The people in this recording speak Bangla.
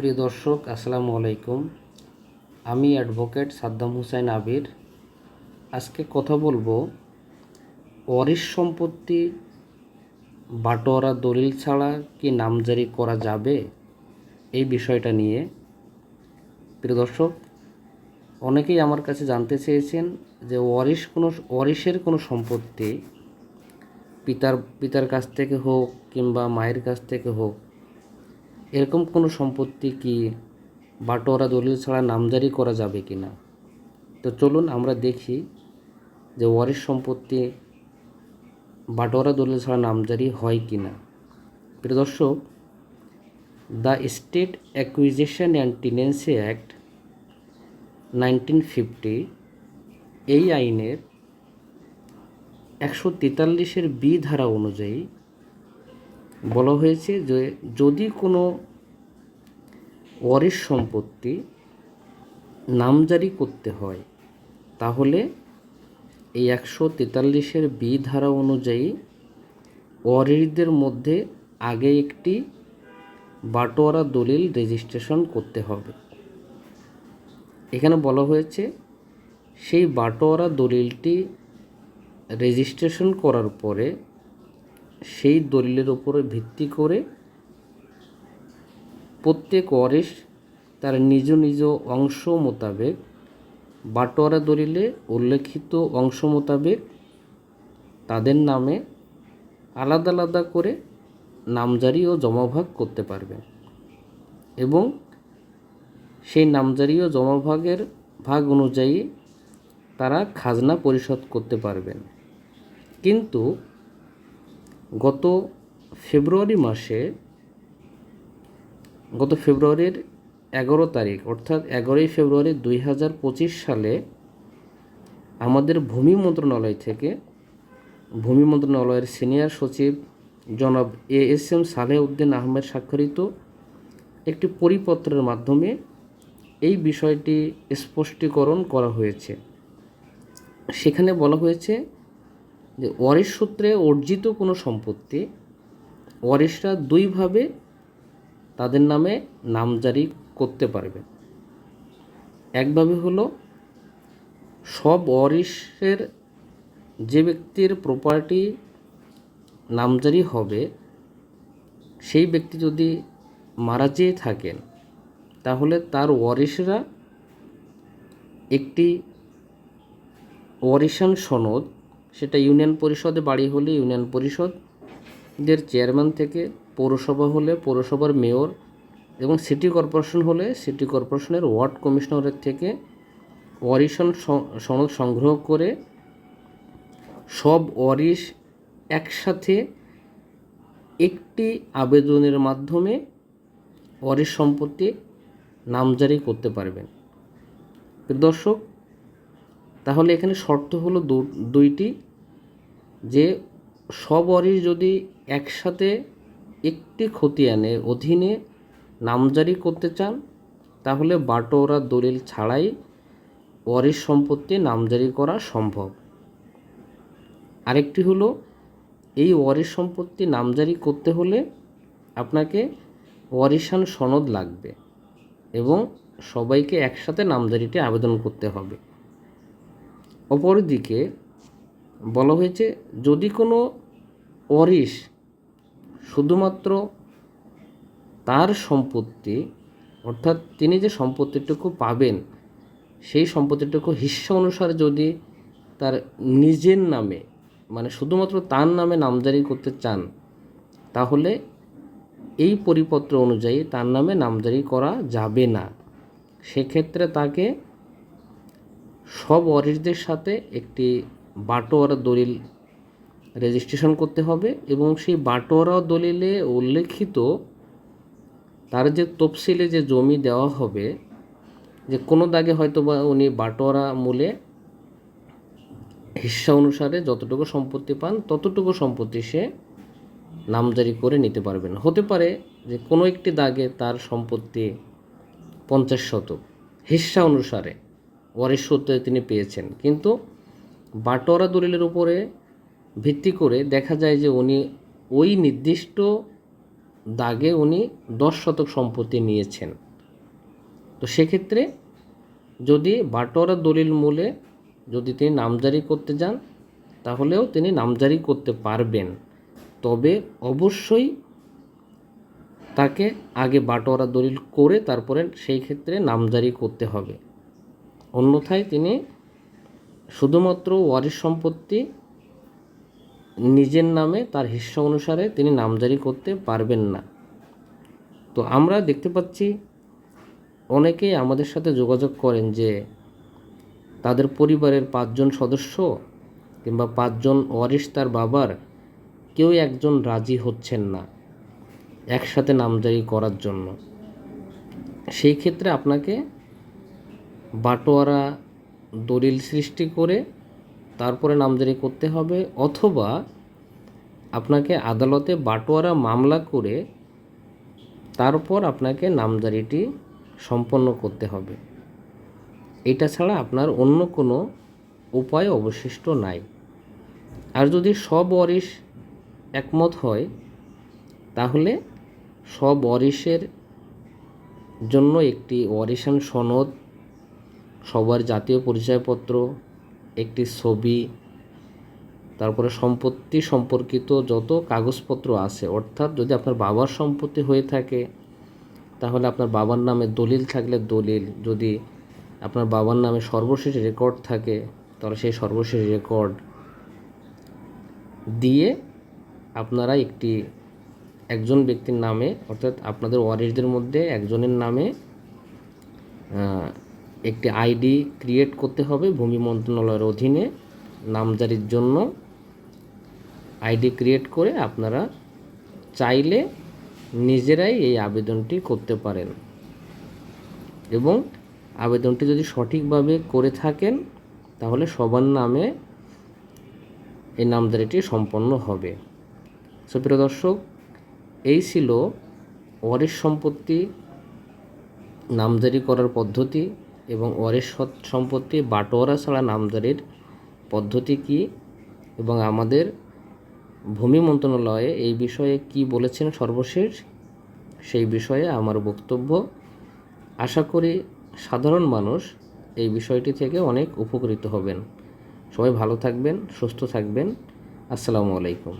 প্রিয় দর্শক, আসসালামু আলাইকুম। আমি অ্যাডভোকেট সাদ্দাম হুসাইন আবির। আজকে কথা বলব ওয়ারিশ সম্পত্তি বাটোয়ারা দলিল ছাড়া কি নামজারি করা যাবে? এই বিষয়টা নিয়ে। প্রিয় দর্শক, অনেকেই আমার কাছে জানতে চেয়েছেন যে ওয়ারিশ কোনো, ওয়ারিশের কোনো সম্পত্তি পিতার পিতার কাছ থেকে হোক কিংবা মায়ের কাছ থেকে হোক এরকম কোনো সম্পত্তি কি বাটোয়ারা দলিল ছাড়া নামজারি করা যাবে কি না? তো চলুন আমরা দেখি যে ওয়ারিশ সম্পত্তি বাটোয়ারা দলিল ছাড়া নামজারি হয় কি না। প্রিয় দর্শক, the state acquisition and tenancy act nineteen fifty এই আইনের একশো তেতাল্লিশের বি ধারা অনুযায়ী বলা হয়েছে যে যদি কোনো ওয়ারিশ সম্পত্তি নামজারি করতে হয়, তাহলে এই একশো তেতাল্লিশের বি ধারা অনুযায়ী ওয়ারিশদের মধ্যে আগে একটি বাটোয়ারা দলিল রেজিস্ট্রেশন করতে হবে। এখানে বলা হয়েছে, সেই বাটোয়ারা দলিলটি রেজিস্ট্রেশন করার পরে সেই দলিলের উপরে ভিত্তি করে প্রত্যেক ওয়ারিশ তার নিজ নিজ অংশ মোতাবেক বাটোয়ারা দলিলে উল্লেখিত অংশ মোতাবেক তাদের নামে আলাদা আলাদা করে নামজারি ও জমাভাগ করতে পারবে। এবং সেই নামজারি ও জমাভাগের ভাগ অনুযায়ী তারা খাজনা পরিশোধ করতে পারবেন কিন্তু গত ফেব্রুয়ারি মাসে গত ফেব্রুয়ারির এগারো তারিখ, অর্থাৎ এগারোই ফেব্রুয়ারি দুই হাজার পঁচিশ সালে আমাদের ভূমি মন্ত্রণালয় থেকে ভূমি মন্ত্রণালয়ের সিনিয়র সচিব জনাব A S M Saleh Uddin Ahmed স্বাক্ষরিত একটি পরিপত্রের মাধ্যমে এই বিষয়টি স্পষ্টীকরণ করা হয়েছে। সেখানে বলা হয়েছে যে ওয়ারিশ সূত্রে অর্জিত কোনো সম্পত্তি ওয়ারিশরা দুইভাবে তাদের নামে নামজারি করতে পারবে। একভাবে হলো, সব ওয়ারিশের যে ব্যক্তির প্রপার্টি নামজারি হবে, সেই ব্যক্তি যদি মারা যেয়ে থাকেন, তাহলে তার ওয়ারিশরা একটি ওয়ারিশান সনদ, সেটা ইউনিয়ন পরিষদে বাড়ি হলে ইউনিয়ন পরিষদের চেয়ারম্যান থেকে পৌরসভা হলে পৌরসভার মেয়র এবং সিটি কর্পোরেশন হলে সিটি কর্পোরেশনের ওয়ার্ড কমিশনারের থেকে ওয়ারিশন সনদ সংগ্রহ করে সব ওয়ারিশ একসাথে একটি আবেদনের মাধ্যমে ওয়ারিশ সম্পত্তি নামজারি করতে পারবেন। দর্শক, তাহলে এখানে শর্ত হলো দুইটি, যে সব যদি একসাথে একটি খতিয়ানের অধীনে নামজারি করতে চান, তাহলে বাটোয়ারা দলিল ছাড়াই ওয়ারিশ সম্পত্তি নামজারি করা সম্ভব। আরেকটি হলো, এই ওয়ারিশ সম্পত্তি নামজারি করতে হলে আপনাকে ওয়ারিশান সনদ লাগবে এবং সবাইকে একসাথে নামজারিতে আবেদন করতে হবে। অপরদিকে বলা হয়েছে, যদি কোনো ওয়ারিশ শুধুমাত্র তার সম্পত্তি, অর্থাৎ তিনি যে সম্পত্তিটুকু পাবেন, সেই সম্পত্তিটুকু হিস্সা অনুসারে যদি তার নিজের নামে মানে শুধুমাত্র তার নামে নামজারি করতে চান, তাহলে এই পরিপত্র অনুযায়ী তার নামে নামজারি করা যাবে না। সেক্ষেত্রে তাকে সব ওয়ারিশদের সাথে একটি বাটোয়ারা দলিল রেজিস্ট্রেশন করতে হবে এবং সেই বাটোয়ারা দলিলে উল্লেখিত তার যে তফসিলে যে জমি দেওয়া হবে, যে কোনো দাগে হয়তো বা উনি বাটোয়ারা মূলে হিস্সা অনুসারে যতটুকু সম্পত্তি পান, ততটুকু সম্পত্তি সে নামজারি করে নিতে পারবেন। হতে পারে যে কোনো একটি দাগে তার সম্পত্তি পঞ্চাশ শতক। হিস্সা অনুসারে, ওয়ারিশ সূত্রে তিনি পেয়েছেন। কিন্তু বাটোয়ারা দলিলের উপরে ভিত্তি করে দেখা যায় যে উনি ওই নির্দিষ্ট দাগে উনি দশ শতক সম্পত্তি নিয়েছেন। তো সেক্ষেত্রে যদি বাটোয়ারা দলিল মূলে যদি তিনি নামজারি করতে যান, তাহলেও তিনি নামজারি করতে পারবেন। তবে অবশ্যই তাকে আগে বাটোয়ারা দলিল করে তারপরে সেই ক্ষেত্রে নামজারি করতে হবে। অন্যথায় তিনি শুধুমাত্র ওয়ারিশ সম্পত্তি নিজের নামে তার হিস্সা অনুসারে তিনি নামজারি করতে পারবেন না। তো আমরা দেখতে পাচ্ছি, অনেকেই আমাদের সাথে যোগাযোগ করেন যে তাদের পরিবারের পাঁচজন সদস্য কিংবা পাঁচজন ওয়ারিশ তার বাবার কেউ একজন রাজি হচ্ছেন না একসাথে নামজারি করার জন্য। সেই ক্ষেত্রে আপনাকে বাটোয়ারা দলিল সৃষ্টি করে তারপরে নামজারি করতে হবে অথবা আপনাকে আদালতে বাটোয়ারা মামলা করে তারপর আপনাকে নামজারিটি সম্পন্ন করতে হবে। এটা ছাড়া আপনার অন্য কোনো উপায় অবশিষ্ট নাই। আর যদি সব ওয়ারিশ একমত হয়, তাহলে সব ওয়ারিশের জন্য একটি ওয়ারিশান সনদ সবার জাতীয় পরিচয়পত্র, একটি ছবি, তারপরে সম্পত্তি সম্পর্কিত যত কাগজপত্র আছে, অর্থাৎ যদি আপনার বাবার সম্পত্তি হয়ে থাকে, তাহলে আপনার বাবার নামে দলিল থাকলে দলিল। যদি আপনার বাবার নামে সর্বশেষ রেকর্ড থাকে, তাহলে সেই সর্বশেষ রেকর্ড দিয়ে আপনারা একটি, একজন ব্যক্তির নামে, অর্থাৎ আপনাদের ওয়ারিশদের মধ্যে একজনের নামে একটি আইডি ক্রিয়েট করতে হবে ভূমি মন্ত্রণালয়ের অধীনে নামজারির জন্য। আইডি ক্রিয়েট করে আপনারা চাইলে নিজেরাই এই আবেদনটি করতে পারেন। এবং আবেদনটি যদি সঠিকভাবে করে থাকেন, তাহলে সবার নামে এই নামজারিটি সম্পন্ন হবে। সুপ্রিয় দর্শক, এই ছিল ওয়ারিশ সম্পত্তি নামজারি করার পদ্ধতি। এবং ওয়ারিশ সৎ- সম্পত্তি বাটোয়ারা ছাড়া নামজারির পদ্ধতি কি? এবং আমাদের ভূমি মন্ত্রণালয়ে এই বিষয়ে কি বলেছেন সর্বশেষ? সেই বিষয়ে আমার বক্তব্য। আশা করি সাধারণ মানুষ এই বিষয়টি থেকে অনেক উপকৃত হবেন। সবাই ভালো থাকবেন, সুস্থ থাকবেন। আসসালামু আলাইকুম।